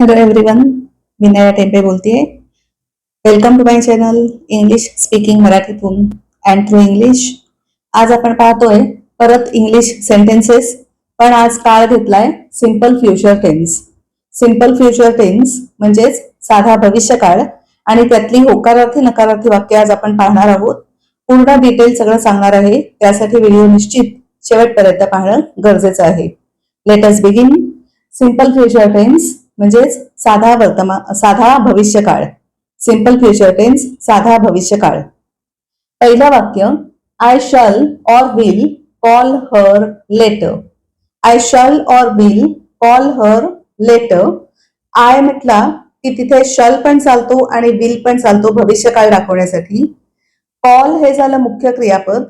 Hello everyone Vinaya Tembe बोलतेय. Welcome to my channel English speaking मराठीतून and through English आज आपण पाहतोय परत इंग्लिश सेंटेन्सेस पण आज काळ घेतलाय simple future tense simple future tense म्हणजेच साधा भविष्यकाळ आणि त्यातली होकारार्थी नकारार्थी वाक्य आज आपण पाहणार आहोत. पूर्ण डिटेल सगळं सांगणार आहे. त्यासाठी व्हिडिओ निश्चित शेवटपर्यंत पाहणं गरजेचं आहे. Let's begin simple future tense म्हणजेच साधा वर्तमान साधा भविष्यकाळ. सिंपल फ्युचर टेन्स साधा भविष्यकाळ. पहिलं वाक्य I shall or will call her later I shall or will call her later I म्हटला की तिथे शल पण चालतो आणि विल पण चालतो भविष्यकाळ दाखवण्यासाठी. कॉल हे झालं मुख्य क्रियापद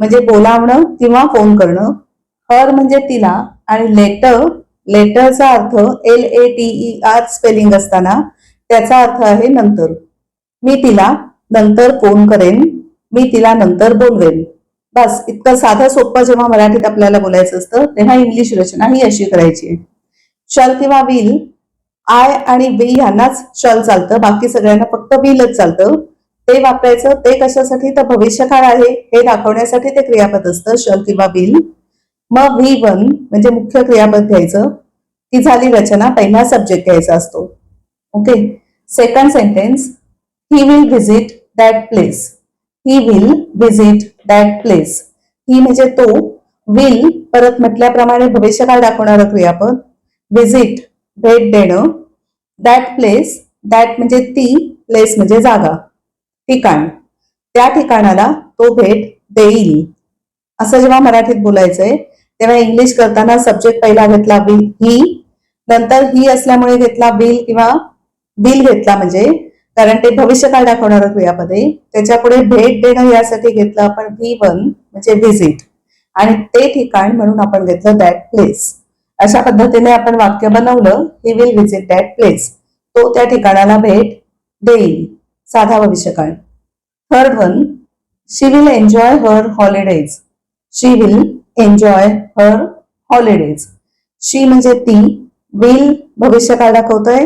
म्हणजे बोलावणं किंवा फोन करणं. हर म्हणजे तिला आणि लेटर लेटरचा अर्थ L A T E R spelling असताना त्याचा अर्थ आहे नंतर. मी तिला नंतर फोन करेन मी तिला नंतर बोलवेन. बस इतकं साधं सोपं जेव्हा मराठीत आपल्याला बोलायचं असतं तेव्हा इंग्लिश रचना ही अशी करायची आहे. शल किंवा विल आय आणि वी ह्यांनाच शल चालतं बाकी सगळ्यांना फक्त विलच चालतं. ते वापरायचं ते कशासाठी? तर भविष्यकाळ आहे हे दाखवण्यासाठी ते क्रियापद असतं शल किंवा विल मग व्ही वन म्हणजे मुख्य क्रियापद घ्यायचं. ती झाली रचना पहिला सब्जेक्ट घ्यायचा असतो. Okay second sentence he will visit that place he will visit that place he म्हणजे तो विल परत म्हटल्याप्रमाणे भविष्यकाळ दाखवणारं क्रियापद. व्हिजिट भेट देणं. दॅट प्लेस दॅट म्हणजे ती प्लेस म्हणजे जागा. ठिकाण. त्या ठिकाणाला तो भेट देईल. असं जेव्हा मराठीत बोलायचंय तेव्हा इंग्लिश करताना सब्जेक्ट पहिला घेतला बिल ही नंतर ही असल्यामुळे घेतला बिल किंवा बिल घेतला म्हणजे कारण ते भविष्यकाळ दाखवणार क्रियापदे आहे त्याच्या पुढे भेट देणं यासाठी घेतलं आपण व्ही वन म्हणजे व्हिजिट आणि ते ठिकाण म्हणून आपण घेतलं दॅट प्लेस अशा पद्धतीने आपण वाक्य बनवलं he will visit that place तो त्या ठिकाणाला भेट देईल. साधा भविष्यकाळ. Third one she will enjoy her holidays she will enjoy her holidays. She म्हणजे ती विल भविष्यकाळ दाखवतोय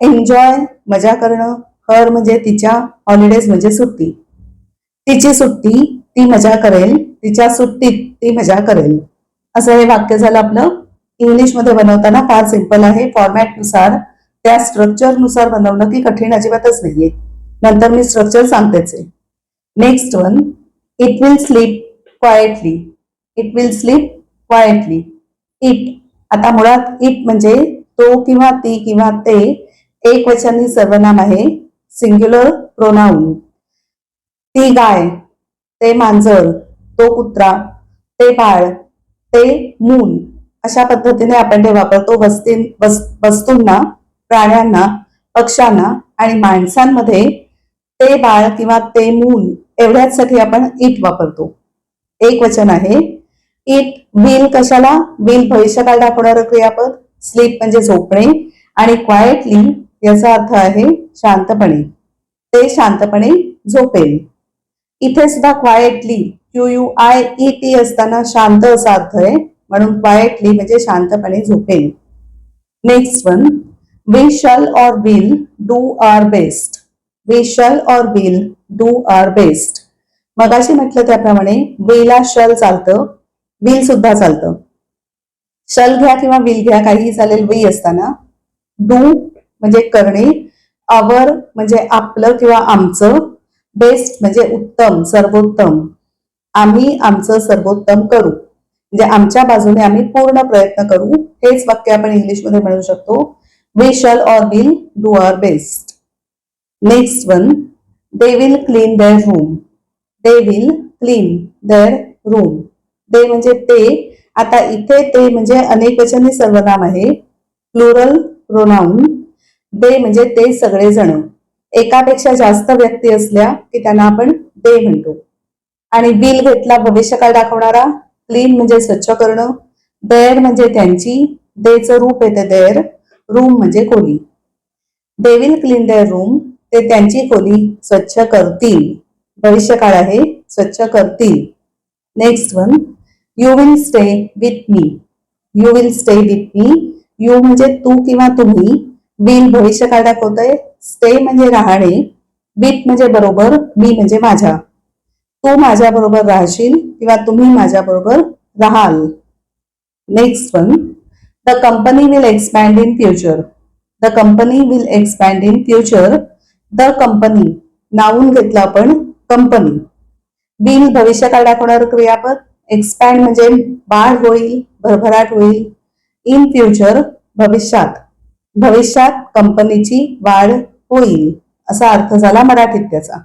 एन्जॉय मजा करणं हर म्हणजे तिच्या हॉलिडेज म्हणजे सुट्टी. तिची सुट्टी ती मजा करेल तिच्या सुट्टीत ती मजा करेल. असं हे वाक्य झालं आपलं. इंग्लिशमध्ये बनवताना फार सिंपल आहे फॉर्मॅटनुसार त्या स्ट्रक्चरनुसार की कठीण अजिबातच नाहीये. नंतर मी स्ट्रक्चर सांगतेच आहे. Next one it will sleep quietly. It will sleep quietly it आता मुळात इट म्हणजे तो किंवा ती किंवा ते एक वचनी सर्वनाम आहे. सिंग्युलर प्रोनाऊन ती गाय ते मांजर तो कुत्रा ते बाळ ते मूल अशा पद्धतीने आपण ते वापरतो वस्ती वस- वस्तूंना प्राण्यांना पक्ष्यांना आणि माणसांमध्ये ते बाळ किंवा ते मूल एवढ्याचसाठी आपण इट वापरतो. एक वचन आहे. इट विल कशाला? विल भविष्यकाळ दाखवणारं क्रियापद? स्लीप म्हणजे झोपणे. आणि क्वायटली याचा अर्थ आहे शांतपणे. ते शांतपणे झोपेल. इथे सुद्धा quietly Q U I E T असताना शांत असा अर्थ आहे. म्हणून क्वायटली म्हणजे शांतपणे झोपेल. Next one we shall or will do our best we shall or will do our best मगाशी म्हटलं त्याप्रमाणे वेला शल चालतं. बिल सुद्धा चालतं. शल घ्या किंवा विल घ्या काहीही चालेल वी असताना. डू म्हणजे करणे अवर म्हणजे आपलं किंवा आमचं बेस्ट म्हणजे उत्तम सर्वोत्तम. आम्ही आमचं सर्वोत्तम करू. म्हणजे आमच्या बाजूने आम्ही पूर्ण प्रयत्न करू. हेच वाक्य आपण इंग्लिशमध्ये म्हणू शकतो. We shall or will do our best next one they will clean their room they will clean their room they म्हणजे ते. आता इथे ते म्हणजे अनेकवचनी सर्वनाम आहे. प्लुरल प्रोनाऊन दे म्हणजे ते सगळेजण. एकापेक्षा जास्त व्यक्ती असल्या की त्यांना आपण दे म्हणतो. आणि बिल घेतला भविष्यकाळ दाखवणारा. क्लीन म्हणजे स्वच्छ करणं. देर म्हणजे त्यांची. देचं रूप येते देअर. रूम म्हणजे खोली. They will clean their room ते त्यांची खोली स्वच्छ करतील. भविष्यकाळ आहे स्वच्छ करतील. Next one you will stay with me you will stay with me you म्हणजे तू किंवा तुम्ही विल भविष्य काळ दाखवतंय स्टे म्हणजे राहणे. विथ म्हणजे बरोबर मी म्हणजे माझ्या. तू माझ्या बरोबर राहशील किंवा तुम्ही माझ्या बरोबर राहाल. Next one the company will expand in future the company will expand in future the company नावून घेतलं आपण कंपनी बिन भविष्यकाळ दाखवणार क्रियापद एक्सपॅन्ड म्हणजे वाढ होईल भरभराट होईल. इन फ्युचर भविष्यात. भविष्यात कंपनीची वाढ होईल असा अर्थ झाला मराठीत त्याचा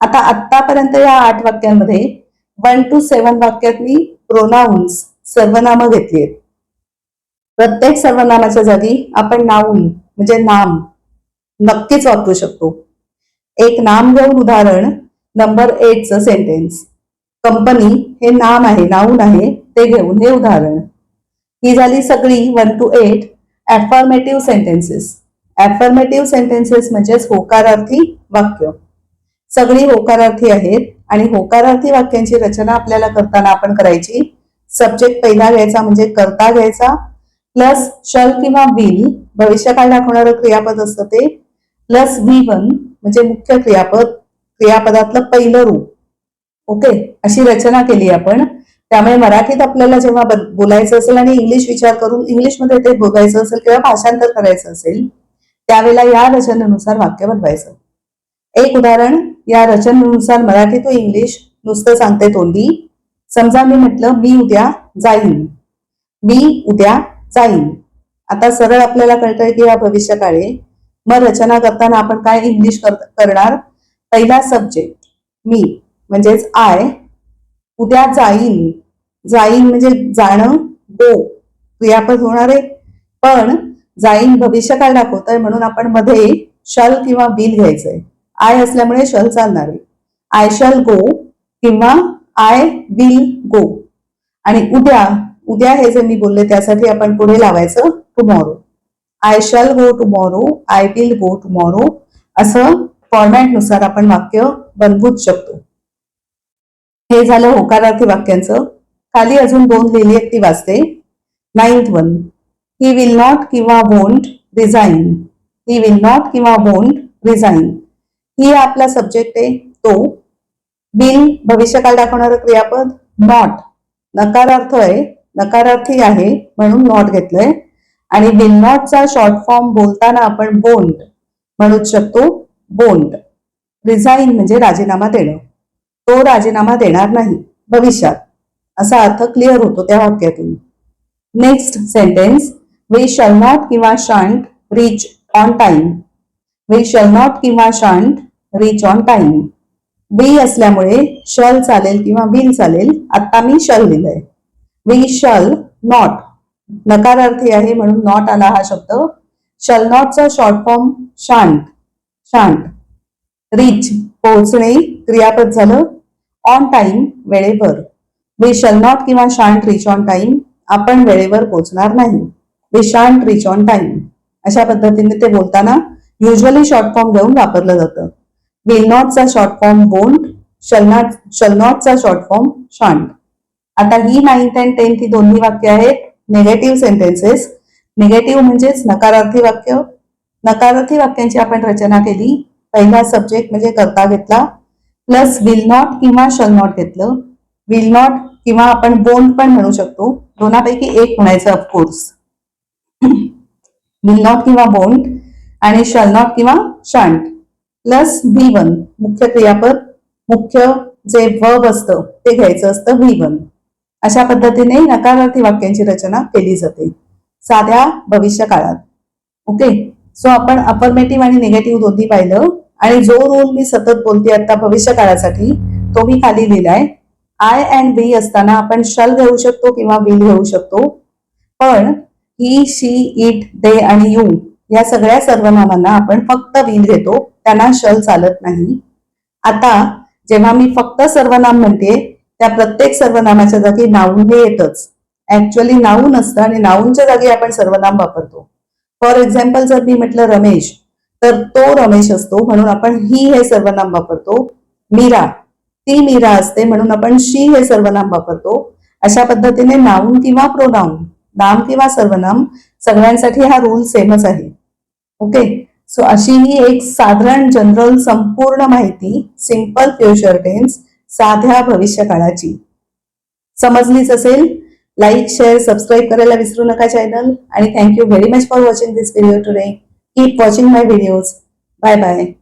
आता आत्तापर्यंत या आठ वाक्यांमध्ये वन टू सेवन वाक्यात मी प्रोनाऊन्स सर्वनामं घेतली आहेत. प्रत्येक सर्वनामाच्या जागी आपण नाऊन म्हणजे नाम नक्कीच वापरू शकतो. एक नाम घेऊन उदाहरण नंबर एटचं सेंटेन्स कंपनी हे नाम आहे नाऊन आहे ते घेऊन हे उदाहरण. ही झाली सगळी one to eight affirmative sentences affirmative sentences म्हणजेच होकारार्थी वाक्य. सगळी होकारार्थी आहेत आणि होकारार्थी वाक्यांची रचना आपल्याला करताना आपण करायची. सब्जेक्ट पहिला घ्यायचा म्हणजे करता घ्यायचा. प्लस शल किंवा विल भविष्यकाळ दाखवणारं क्रियापद असतं ते. प्लस वी वन म्हणजे मुख्य क्रियापद. क्रियापदातलं पहिलं रूप. ओके अशी रचना केली आपण. त्यामुळे मराठीत आपल्याला जेव्हा बोलायचं असेल आणि इंग्लिश विचार करून इंग्लिशमध्ये ते बोलायचं असेल किंवा भाषांतर करायचं असेल त्यावेळेला या रचनेनुसार वाक्य बनवायचं. एक उदाहरण या रचनेनुसार मराठी तो इंग्लिश नुसतं सांगते तोंडी. समजा मी म्हटलं मी उद्या जाईन. मी उद्या जाईन. आता सरळ आपल्याला कळतंय की या भविष्यकाळे. मग रचना करताना आपण काय इंग्लिश करणार? पहिला सब्जेक्ट मी म्हणजेच आय उद्या जाईन. जाईन म्हणजे जाणं गो. क्रियापद होणार आहे. पण जाईन भविष्यकाळ दाखवतोय म्हणून आपण मध्ये शल किंवा बिल घ्यायचंय. आय असल्यामुळे शल चालणार आहे. आय शल गो किंवा आय विल गो आणि उद्या उद्या हे जे मी बोलले त्यासाठी आपण पुढे लावायचं tomorrow I shall go tomorrow I will go tomorrow असं फॉर्मॅटनुसार आपण वाक्य बनवूच शकतो. हे झालं होकारार्थी वाक्यांचं. खाली अजून दोन लिहिली आहेत ती वाचते. Ninth one he will not किंवा won't resign he will not किंवा वोंट रिझाईन ही आपला सब्जेक्ट आहे. तो बिल भविष्यकाळ दाखवणारं क्रियापद नॉट नकारार्थ आहे. नकारार्थी आहे म्हणून नॉट घेतलंय. आणि विल नॉटचा शॉर्ट फॉर्म बोलताना आपण बोंट म्हणूच शकतो. बोंड. रिझाईन म्हणजे राजीनामा देणं. तो राजीनामा देणार नाही भविष्यात. असा अर्थ क्लिअर होतो त्या वाक्यातून. Next sentence we shall not किंवा shan't reach on time we shall not किंवा shan't reach on time we असल्यामुळे शल चालेल किंवा विल चालेल आता मी शल लिहिलंय. वी शल नॉट नकारार्थी आहे म्हणून नॉट आला हा शब्द. शल नॉटचा शॉर्ट फॉर्म शांत शांत. रीच पोहोचणे क्रियापद झालं. ऑन टाइम वेळेवर. वी शल नॉट किंवा शांत रीच ऑन टाइम आपण वेळेवर पोहोचणार नाही. वी शांत रीच ऑन टाइम अशा पद्धतीने ते बोलताना युजली शॉर्ट फॉर्म घेऊन वापरलं जातं. विल नॉटचा शॉर्ट फॉर्म बोंड शल शलनॉटचा शॉर्ट फॉर्म शांत आता ही नाईन्थ अँड टेन्थ ही दोन्ही वाक्य आहेत. निगेटिव्ह सेंटेन्सेस निगेटिव्ह म्हणजेच नकारार्थी वाक्य. नकारार्थी वाक्यांची आपण रचना केली. पहिला सब्जेक्ट म्हणजे करता घेतला. प्लस विल नॉट किंवा शल नॉट घेतलं. विल नॉट किंवा आपण बोंड पण म्हणू शकतो. दोनापैकी एक म्हणायचं ऑफकोर्स विल नॉट किंवा बोंड आणि शल नॉट किंवा शंट प्लस व्ही वन मुख्य क्रियापद मुख्य जे वर्ब असतं ते घ्यायचं असतं व्ही वन अशा पद्धतीने नकारार्थी वाक्यांची रचना केली जाते. साध्या भविष्य काळात ओके सो आपण अपरमेटिव्ह आणि निगेटिव्ह दोन्ही पाहिलं. आणि जो रूल मी सतत बोलते आता भविष्य काळासाठी तो मी खाली लिहिलाय. आय अँड वी असताना आपण शल घेऊ शकतो किंवा विल घेऊ शकतो. पण ही शी इट दे आणि यू या सगळ्या सर्वनामांना आपण फक्त विल घेतो. त्यांना शल चालत नाही. आता जेव्हा मी फक्त सर्वनाम म्हणते त्या प्रत्येक सर्वनामाच्या जागी नाऊन हे येतच. ऍक्च्युअली नाऊन असतं आणि नाऊनच्या जागी आपण सर्वनाम वापरतो. फॉर एक्झाम्पल जर मी म्हटलं रमेश तर तो रमेश असतो म्हणून आपण ही हे सर्वनाम वापरतो. मीरा ती मीरा असते म्हणून आपण शी हे सर्वनाम वापरतो. अशा पद्धतीने नाऊन किंवा प्रोनाऊन नाम किंवा सर्वनाम सगळ्यांसाठी हा रूल सेमच आहे. ओके सो अशी ही एक साधारण जनरल संपूर्ण माहिती सिंपल फ्युचर टेन्स साध्या भविष्य काळाची समजलीच असेल? लाईक शेअर सबस्क्राईब करायला विसरू नका चॅनल आणि thank you very much for watching this video today keep watching my videos bye bye